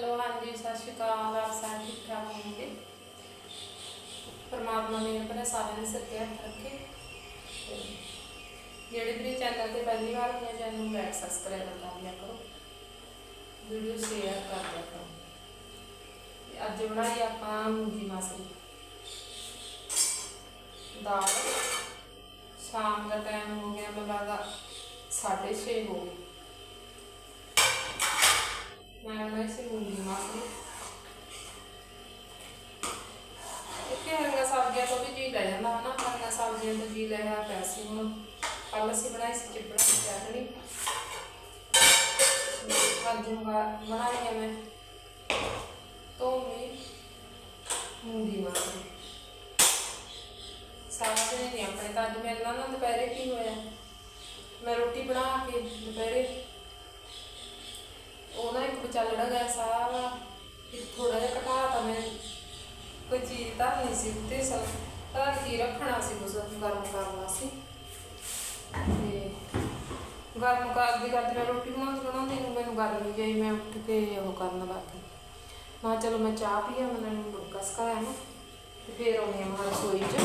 Hello, ਹਾਂਜੀ, ਸਤਿ ਸ਼੍ਰੀ ਅਕਾਲ, ਆਪ ਸਾਰੇ ਠੀਕ ਠਾਕ ਹੋਣਗੇ? ਪਰਮਾਤਮਾ ਨੇ ਆਪਣੇ ਸਾਰਿਆਂ ਦੇ ਸਿਰ ਹੱਥ ਰੱਖੇ। ਜਿਹੜੇ ਵੀ ਚੈਨਲ ਤੇ ਪਹਿਲੀ ਵਾਰ ਆਪਣੇ ਚੈਨਲ ਨੂੰ ਲਾਈਕ ਸਬਸਕ੍ਰਾਈਬ ਕਰ ਲਿਆ ਕਰੋ। ਵੀਡੀਓ ਸ਼ੇਅਰ ਕਰ ਦਿਆ ਕਰੋ। ਅੱਜ ਬਣਾਈ ਆਪਾਂ ਮੂੰਗੀ ਮਸਰੀ। ਦਾਲ। ਸ਼ਾਮ ਦਾ ਟਾਈਮ ਹੋ ਗਿਆ ਮੈਨੂੰ ਲੱਗਦਾ 6:30 ਹੋ ਗਏ ਮੈਂ ਬਣਾਈ ਸੀ ਮੂੰਗੀ ਮਸਰੀ ਇੱਥੇ ਹਰੀਆਂ ਸਬਜ਼ੀਆਂ ਤੋਂ ਵੀ ਜੀ ਲੈ ਜਾਂਦਾ ਹਨਾ ਹਰੀਆਂ ਸਬਜ਼ੀਆਂ ਤੋਂ ਜੀ ਲੈ ਆ ਪੈਸੇ ਹੁਣ। ਕੱਲ ਅਸੀਂ ਬਣਾਈ ਸੀ ਚਿਪੜਾ ਦੀ ਚਟਣੀ ਸਾਰਾ ਨਹੀਂ ਆਪਣੇ ਤਾਂ ਅੱਜ ਮੇਰੇ ਨਾਲ ਨਾ ਦੁਪਹਿਰੇ ਕੀ ਹੋਇਆ। ਮੈਂ ਰੋਟੀ ਬਣਾ ਕੇ ਦੁਪਹਿਰੇ। ਉਹ ਨਾ ਇੱਕ ਵਿਚਾਲੜਾ ਗਿਆ ਸਾਰਾ ਥੋੜਾ ਜਿਹਾ ਘਟਾ ਤਾ ਮੈਂ। ਕੋਈ ਚੀਜ਼ ਤਾਂ ਨਹੀਂ ਸੀ ਉੱਤੇ ਸਭ ਤਾਂ ਕੀ ਰੱਖਣਾ ਸੀ ਉਸ ਗਰਮ ਕਰਨਾ ਸੀ। ਤੇ ਗਰਮ ਕਰਦੀ ਕਰਦੀ ਮੈਂ ਰੋਟੀ ਬਣਾਉਂਦੀ ਬਣਾਉਂਦੀ ਨੂੰ ਮੈਨੂੰ ਗਰਮੀ ਜਾਈ ਮੈਂ ਉੱਠ ਕੇ ਉਹ ਕਰਨ ਲੱਗ ਮੈਂ ਕਿਹਾ ਚਲੋ ਮੈਂ ਚਾਹ ਪੀਆ ਮੈਂ ਨੂੰ ਮੁਰਗਾ ਸਕਾਇਆ ਨਾ ਤੇ ਫੇਰ ਆਉਣੀ ਆ ਮੈਂ ਰਸੋਈ 'ਚ।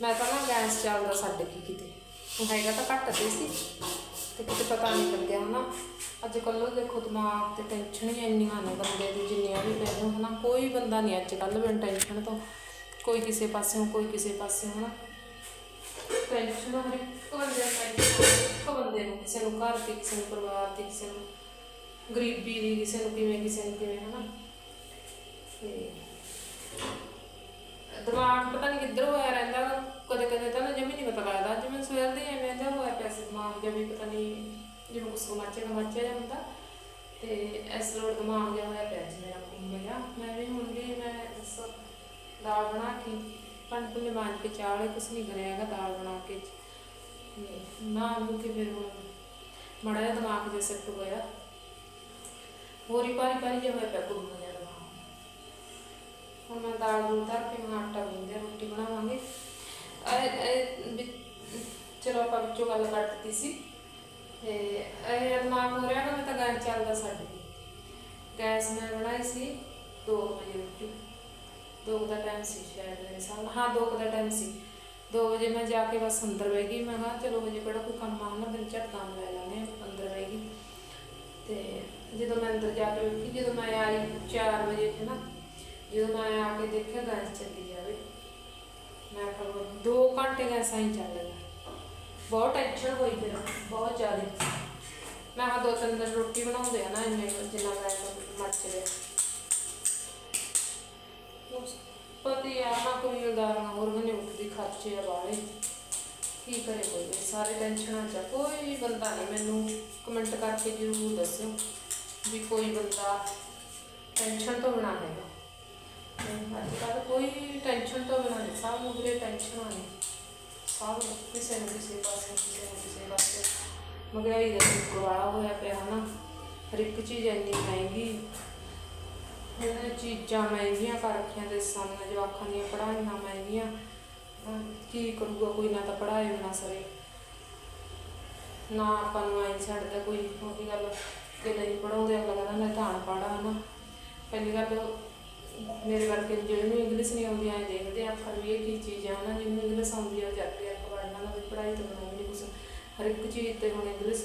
ਮੈਂ ਤਾਂ ਨਾ ਗੈਸ ਚੱਲਦਾ ਛੱਡ ਕੇ ਕਿਤੇ। ਹੈਗਾ ਤਾਂ ਘੱਟ ਤੇ ਸੀ। ਤੇ ਕਿਤੇ ਪਤਾ ਨਹੀਂ ਲੱਗਿਆ, ਹਨਾ? ਅੱਜ ਕੱਲ੍ਹ ਦੇਖੋ ਦਿਮਾਗ ਤੇ ਟੈਨਸ਼ਨ ਹੀ ਇੰਨੀਆਂ ਨੇ ਬੰਦੇ ਦੀ, ਜਿੰਨੀਆਂ ਵੀ ਪੈਣ ਹਨਾ? ਕੋਈ ਬੰਦਾ ਨਹੀਂ ਅੱਜ ਕੱਲ੍ਹ ਬਿਨ ਟੈਨਸ਼ਨ ਤੋਂ। ਕੋਈ ਕਿਸੇ ਪਾਸਿਓਂ, ਕੋਈ ਕਿਸੇ ਪਾਸਿਓਂ, ਹਨਾ? ਟੈਨਸ਼ਨ ਹਰ ਇੱਕ ਬੰਦੇ ਨੂੰ ਬੰਦੇ ਨੂੰ, ਕਿਸੇ ਨੂੰ ਘਰ ਦੀ, ਕਿਸੇ ਨੂੰ ਪਰਿਵਾਰ ਦੀ, ਕਿਸੇ ਨੂੰ ਗਰੀਬੀ ਦੀ, ਕਿਸੇ ਨੂੰ ਕਿਵੇਂ, ਕਿਸੇ ਨੂੰ ਕਿਵੇਂ, ਹਨਾ? ਤੇ ਦਿਮਾਗ ਪਤਾ ਨਹੀਂ ਕਿੱਧਰ ਹੋਇਆ ਰਹਿੰਦਾ ਕਦੇ ਕਦੇ ਤਾਂ ਨਾ ਜਮੀ ਨਹੀਂ ਪਤਾ ਲੱਗਦਾ। ਅੱਜ ਸਵੇਰ ਦੇ ਐਵੇਂ ਦਾ ਹੋਇਆ ਦਿਮਾਗ ਜਿਹਾ ਵੀ ਪਤਾ ਨਹੀਂ ਜਿਵੇਂ ਕੁਛ ਗਮਾਚੇ ਗਮਾਚੇ ਜਿਹਾ ਹੁੰਦਾ ਤੇ ਇਸ ਲੋੜ ਦਿਮਾਗ ਜਿਹਾ ਹੋਇਆ ਪਿਆ ਸੀ ਮੇਰਾ ਘੁੰਮ ਗਿਆ ਮੈਂ ਵੀ ਹੁਣ ਵੀ ਮੈਂ ਇਸ ਦਾਲ ਬਣਾ ਕੇ ਪੰਜ ਪੁੰਨੇ ਮਾਰ ਕੇ ਚਾਹ ਕੁਛ ਨਹੀਂ ਕਰਿਆ ਹੈਗਾ ਦਾਲ ਬਣਾ ਕੇ। ਨਾ ਨੂੰ ਕਿ ਫਿਰ ਹੁਣ ਮੜਾ ਜਿਹਾ ਦਿਮਾਗ ਜਿਹਾ ਸੈੱਟ ਹੋਇਆ। ਹੋਰ ਪਾਰੀ ਪਾਰੀ ਜਿਹਾ ਹੋਇਆ ਪਿਆ ਘੁੰਮ ਗਿਆ ਹੁਣ ਮੈਂ ਦਾਲ ਦੂਲ ਧਰ ਕੇ ਮੈਂ ਆਟਾ ਗੁੰਨਦੇ ਰੋਟੀ ਬਣਾਵਾਂਗੇ। ਇਹ- ਚਲੋ ਆਪਾਂ ਵਿੱਚੋਂ ਗੱਲ ਕੱਟ ਦਿੱਤੀ ਸੀ। ਤੇ ਇਹ ਦਿਮਾਗ ਹੋ ਰਿਹਾ ਨਾ, ਮੈਂ ਤਾਂ ਗੈਸ ਚੱਲਦਾ ਸਾਡੇ ਗੈਸ ਮੈਂ ਬਣਾਈ ਸੀ 2 ਵਜੇ ਰੋਟੀ। 2 ਦਾ ਟਾਈਮ ਸੀ ਸ਼ਾਇਦ ਮੇਰੇ ਸਾਹਮਣੇ ਹਾਂ 2 ਦਾ ਟਾਈਮ ਸੀ। 2 ਵਜੇ ਮੈਂ ਜਾ ਕੇ ਬਸ ਅੰਦਰ ਬਹਿ ਗਈ। ਮੈਂ ਕਿਹਾ ਚਲੋ ਵਜੇ ਕਿਹੜਾ ਕੋਈ ਕੰਮ ਆ ਦਿਨ ਝਟ ਕੰਮ ਲੈ ਲਾਂਗੇ ਅੰਦਰ ਬਹਿ ਗਈ। ਤੇ ਜਦੋਂ ਮੈਂ ਅੰਦਰ ਜਾ ਕੇ ਵੇਖੀ ਜਦੋਂ ਮੈਂ ਆਈ 4 ਵਜੇ ਹੈ ਨਾ, ਜਦੋਂ ਮੈਂ ਆ ਕੇ ਦੇਖਿਆ ਗੈਸ ਚੱਲੀ ਜਾਵੇ। ਮੈਂ ਕਿਹਾ 2 ਘੰਟੇ ਗੈਸ ਆਈ ਚੱਲ ਬਹੁਤ ਟੈਨਸ਼ਨ ਹੋਈ ਫਿਰ, ਬਹੁਤ ਜ਼ਿਆਦਾ। ਮੈਂ ਹਾਂ ਦੋ ਤਿੰਨ ਦਿਨ ਰੋਟੀ ਬਣਾਉਂਦੇ ਆ ਨਾ, ਇੰਨੇ ਜਿੰਨਾ ਗੈਸ ਮੱਚ ਗਿਆ ਪਤੀ ਆ ਨਾ ਕੋਈ ਉਦਾਹਰਨ ਹੋਰ ਵੀ ਉੱਠਦੀ ਖਰਚੇ ਆ ਵਾਲੇ ਕੀ ਕਰੇ ਕੋਈ ਸਾਰੇ ਟੈਨਸ਼ਨਾਂ ਚ ਆ। ਕੋਈ ਬੰਦਾ ਨਹੀਂ ਮੈਨੂੰ ਕਮੈਂਟ ਕਰਕੇ ਜ਼ਰੂਰ ਦੱਸਿਓ ਵੀ ਕੋਈ ਬੰਦਾ ਟੈਨਸ਼ਨ ਤੋਂ ਬਿਨਾਂ ਹੈਗਾ। ਅੱਜ ਕੱਲ੍ਹ ਕੋਈ ਟੈਨਸ਼ਨ ਤੋਂ ਬਿਨਾਂ ਨਹੀਂ, ਸਭ ਨੂੰ ਵੀਰੇ ਟੈਨਸ਼ਨਾਂ ਨੇ ਸਭ ਕਿਸੇ ਨੂੰ ਕਿਸੇ ਪਾਸੇ, ਕਿਸੇ ਨੂੰ ਕਿਸੇ ਪਾਸੇ। ਮਹਿੰਗਾਈ ਦਾ ਗਵਾਲਾ ਹੋਇਆ ਪਿਆ ਹਨਾ। ਹਰ ਇੱਕ ਚੀਜ਼ ਇੰਨੀ ਮਹਿੰਗੀ। ਇਹਨਾਂ ਚੀਜ਼ਾਂ ਮਹਿੰਗੀਆਂ ਕਰ ਰੱਖੀਆਂ ਦੇ ਸਾਹਮਣੇ ਜਵਾਕਾਂ ਦੀਆਂ ਪੜ੍ਹਾਈਆਂ ਮਹਿੰਗੀਆਂ। ਕੀ ਕਰੂਗਾ, ਕੋਈ ਨਾ ਤਾਂ ਪੜ੍ਹਾਏ ਨਾ ਸਰੇ। ਨਾ ਆਪਾਂ ਨੂੰ ਆਈ ਛੱਡਦਾ ਕੋਈ ਉਹਦੀ ਗੱਲ ਕਿ ਨਹੀਂ ਪੜਾਉਂਦੇ ਅਗਲਾ ਕਹਿੰਦਾ, ਮੈਂ ਤਾਂ ਅਨਪੜ੍ਹ ਹਾਂ ਪਹਿਲੀ ਗੱਲ ਮੇਰੇ ਵਰਗੇ ਨੂੰ ਜਿਹੜੇ ਨੂੰ ਇੰਗਲਿਸ਼ ਨਹੀਂ ਆਉਂਦੀ, ਐ ਦੇਖਦੇ ਆ ਅੱਖਰ ਵੀ ਇਹ ਕੀ ਚੀਜ਼ ਆ ਨਾ ਜਿਹਨੂੰ ਇੰਗਲਿਸ਼ ਆਉਂਦੀ ਆ ਜਾਂਦੇ ਆ ਪੜ੍ਹਨਾ ਨਾ ਵੀ ਪੜ੍ਹਾਈ ਤੋਂ ਬਿਨਾਂ ਵੀ ਨਹੀਂ ਕੁਛ। ਹਰ ਇੱਕ ਚੀਜ਼ ਤੇ ਹੁਣ ਇੰਗਲਿਸ਼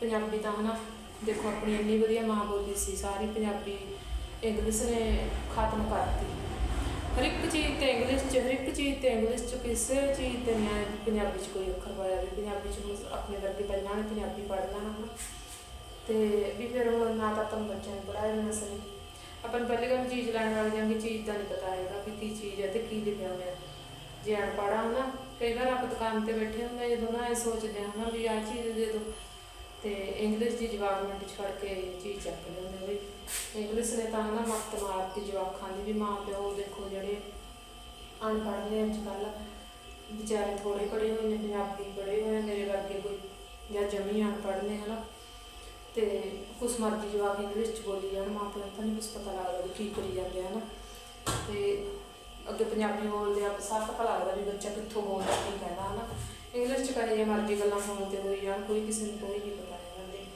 ਪੰਜਾਬੀ ਤਾਂ ਹਨਾ, ਦੇਖੋ ਆਪਣੀ ਇੰਨੀ ਵਧੀਆ ਮਾਂ ਬੋਲੀ ਸੀ, ਸਾਰੀ ਪੰਜਾਬੀ ਇੰਗਲਿਸ਼ ਨੇ ਖਤਮ ਕਰਤੀ। ਹਰ ਇੱਕ ਚੀਜ਼ ਤੇ ਇੰਗਲਿਸ਼ ਚ, ਹਰ ਇੱਕ ਚੀਜ਼ ਤੇ ਇੰਗਲਿਸ਼ ਚ, ਕਿਸੇ ਚੀਜ਼ ਤੇ ਨਹੀਂ ਪੰਜਾਬੀ ਚ ਕੋਈ ਅੱਖਰ ਪਾਇਆ ਵੀ ਪੰਜਾਬੀ ਚ ਹੁਣ ਆਪਣੇ ਵਰਗੇ ਪਹਿਲਾਂ ਨੇ ਪੰਜਾਬੀ ਪੜ੍ਹ ਲੈਣਾ ਹਨਾ। ਤੇ ਵੀ ਫਿਰ ਹੁਣ ਨਾ ਤਾਂ ਤੁਹਾਨੂੰ ਬੱਚਿਆਂ ਨੂੰ ਪੜ੍ਹਾਇਆ ਨਾ ਸਹੀ ਆਪਾਂ ਨੂੰ ਪਹਿਲੇ ਗੱਲ ਚੀਜ਼ ਲੈਣ ਵਾਲੀ ਜਾਂਦੀ, ਚੀਜ਼ ਦਾ ਨਹੀਂ ਪਤਾ ਹੈਗਾ ਵੀ ਕੀ ਚੀਜ਼ ਹੈ ਤੇ ਕੀ ਲਿਖਿਆ ਹੋਇਆ ਜੇ ਅਨਪੜ੍ਹ ਆ ਕਈ ਵਾਰ ਆਪਾਂ ਦੁਕਾਨ ਤੇ ਬੈਠੇ ਹੁੰਦੇ ਜਦੋਂ ਨਾ ਇਹ ਸੋਚਦੇ ਹਾਂ ਵੀ ਆਹ ਚੀਜ਼ ਦੇ ਦੋ, ਤੇ ਇੰਗਲਿਸ਼ ਦੀ ਜਵਾਬ ਮਿੰਟ ਚ ਫੜ ਕੇ ਚੀਜ਼ ਚੱਕ ਲੈਂਦੇ ਵੀ ਇੰਗਲਿਸ਼ ਨੇ ਤਾਂ ਨਾ ਮੱਤ ਮਾਰਤੀ ਜਵਾਕਾਂ ਦੀ ਵੀ ਮਾਂ ਪਿਓ ਦੇਖੋ ਜਿਹੜੇ ਅਨਪੜ੍ਹ ਨੇ ਅੱਜ ਕੱਲ੍ਹ, ਵਿਚਾਰੇ ਥੋੜੇ ਪੜ੍ਹੇ ਹੋਏ ਨੇ, ਪੰਜਾਬੀ ਪੜ੍ਹੇ ਹੋਏ ਨੇ ਮੇਰੇ ਵਰਗੇ ਕੋਈ ਜਾਂ ਜਮੀ ਅਨਪੜ੍ਹ ਨੇ, ਹਨਾ। ਤੇ ਕੁਛ ਮਰਜ਼ੀ ਜਵਾਬ ਇੰਗਲਿਸ਼ ਚ ਬੋਲੀ ਜਾਣ ਮਾਂ ਪਿਓ ਨੂੰ ਤਾਂ ਨਹੀਂ ਕੁਛ ਪਤਾ ਲੱਗਦਾ ਵੀ ਕੀ ਕਰੀ ਜਾਂਦੇ ਆ ਨਾ ਤੇ ਅੱਗੇ ਪੰਜਾਬੀ ਬੋਲਦੇ ਆ ਸਭ ਪਤਾ ਲੱਗਦਾ ਵੀ ਬੱਚਾ ਕਿੱਥੋਂ ਬੋਲਦਾ, ਕੀ ਕਹਿੰਦਾ, ਹਨਾ। ਇੰਗਲਿਸ਼ ਚ ਕਹੇ ਜੇ ਮਰਜ਼ੀ ਗੱਲਾਂ ਫੋਨ ਤੇ ਹੋਈ ਜਾਣ, ਕੋਈ ਕਿਸੇ ਨੂੰ ਕੋਈ ਨਹੀਂ ਪਤਾ ਹੈਗਾ ਵੀ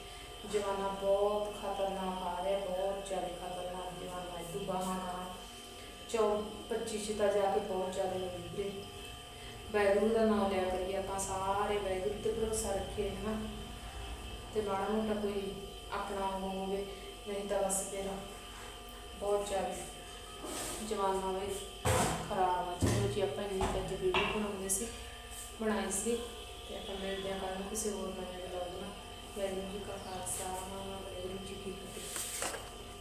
ਜਵਾਨਾ ਬਹੁਤ ਖਤਰਨਾਕ ਆ ਰਿਹਾ, ਬਹੁਤ ਜ਼ਿਆਦਾ ਖਤਰਨਾਕ ਜਵਾਨਾ ਇਦੂ ਬਾਹਾਂ ਨਾਲ ਚੌ 25 ਤਾਂ ਜਾ ਕੇ ਬਹੁਤ ਜ਼ਿਆਦਾ ਹੋ ਵੀਰੇ ਵੈਗਰੂ ਦਾ ਨਾਮ ਲਿਆ ਕਰੀਏ ਆਪਾਂ, ਸਾਰੇ ਵੈਗਰੂ ਤੇ ਭਰੋਸਾ ਰੱਖੀਏ, ਹਨਾ। ਤੇ ਮਾੜਾ ਮੋਟਾ ਕੋਈ ਆਪਣਾ ਉਹ ਹੋਵੇ, ਨਹੀਂ ਤਾਂ ਬਸ ਫਿਰ ਬਹੁਤ ਜ਼ਿਆਦਾ ਜਵਾਨਾਂ ਵੀ ਖਰਾਬ ਆ। ਚਲੋ ਜੀ, ਆਪਾਂ ਇਹ ਅੱਜ ਵੀਡੀਓ ਬਣਾਉਂਦੇ ਸੀ, ਬਣਾਈ ਸੀ, ਤੇ ਆਪਾਂ ਮਿਲਦੇ ਹਾਂ ਕੱਲ੍ਹ ਨੂੰ ਕਿਸੇ ਹੋਰ ਨਵੇਂ ਵਲੌਗ ਨਾਲ। ਵਾਹਿਗੁਰੂ ਜੀ ਕਾ ਖਾਲਸਾ, ਵਾਹਿਗੁਰੂ ਜੀ ਕੀ ਫਤਿਹ।